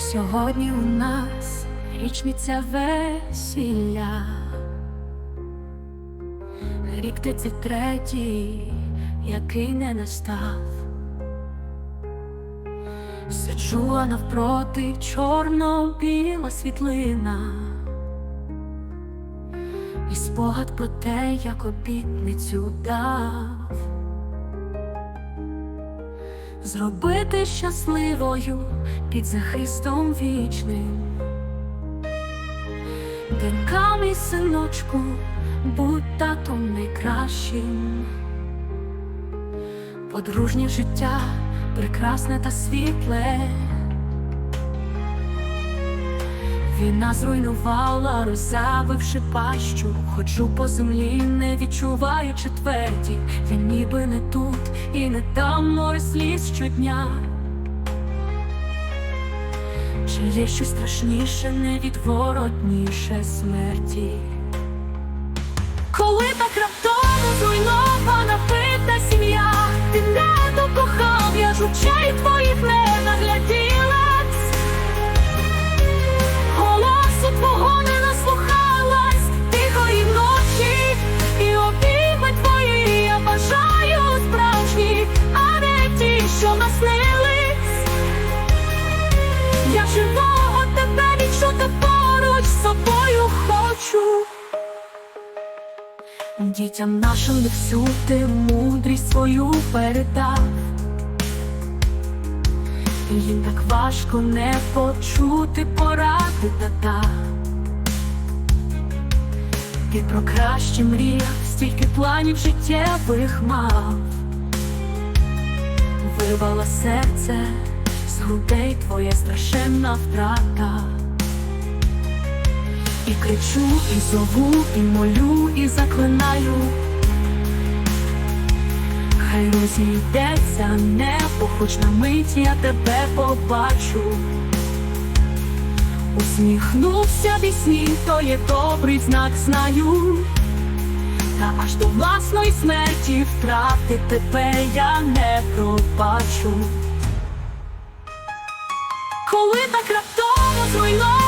Сьогодні у нас річниця весілля. Рік тридцять третій, який не настав. Сиджу, а навпроти чорно-біла світлина. І спогад про те, як обітницю дав. Зробити щасливою під захистом вічним. Мій синочку, будь татом найкращим. Подружнє життя прекрасне та світле. Війна зруйнувала, роззявивши пащу, ходжу по землі, не відчуваючи тверді, я ніби не тут і не там море сліз щодня. Чи є щось страшніше, невідворотніше смерті? Коли так раптово Я живого тебе відчути поруч з собою хочу. Дітям нашим не всюди мудрість свою передав. І Їм так важко не почути поради тата. Ти про краще мріяв, стільки планів життєвих мав. Вирвала серце грудей твоя страшенна втрата. І кричу, і зову, і молю, і заклинаю. Хай розійдеться небо, хоч на мить я тебе побачу. Усміхнувся вісні, то є добрий знак, знаю. Та аж до власної смерті втрати тебе я не пробачу. Коли так раптово зруйнована